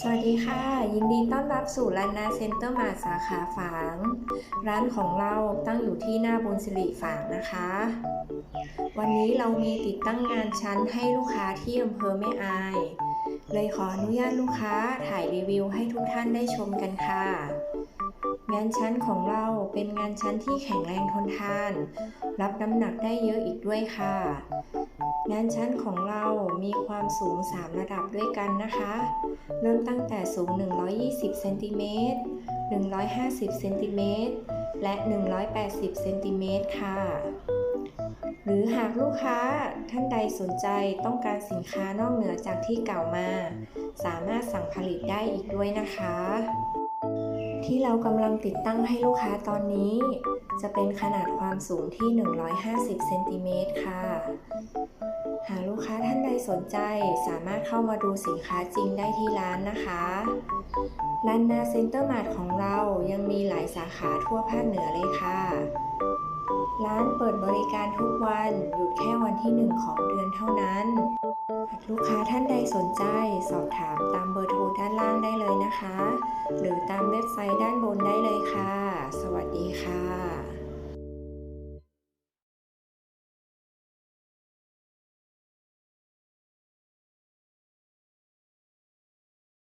สวัสดีค่ะ ยินดีต้อนรับสู่ร้านนาเซ็นเตอร์มาสาขาฝาง ร้านของเราตั้งอยู่ที่หน้าบุญสิริฝางนะคะ วันนี้เรามีติดตั้งงานชั้นให้ลูกค้าที่อำเภอแม่อาย เลยขออนุญาตลูกค้าถ่ายรีวิวให้ทุกท่านได้ชมกันค่ะ งานชั้นของเราเป็นงานชั้นที่แข็งแรงทนทาน รับน้ำหนักได้เยอะอีกด้วยค่ะ งานชั้นของเรามีความสูง 3 ระดับด้วยกันนะคะ เริ่มตั้งแต่สูง 120 เซนติเมตร 150 เซนติเมตร และ 180 เซนติเมตรค่ะ หรือหากลูกค้าท่านใดสนใจต้องการสินค้านอกเหนือจากที่กล่าวมา สามารถสั่งผลิตได้อีกด้วยนะคะ ที่เรากำลังติดตั้งให้ลูกค้าตอนนี้ จะเป็นขนาดความสูงที่ 150 เซนติเมตรค่ะ หากลูกค้าท่านใดสนใจสามารถเข้ามาดูสินค้าจริงได้ที่ร้านนะคะร้านนาเซ็นเตอร์มาร์ทของเรายังมีหลายสาขาทั่วภาคเหนือเลยค่ะ ร้านเปิดบริการทุกวัน หยุดแค่วันที่ 1 ของเดือนเท่านั้น หากลูกค้าท่านใดสนใจ นะคะ หรือตามเว็บไซต์ด้านบนได้เลยค่ะสวัสดีค่ะ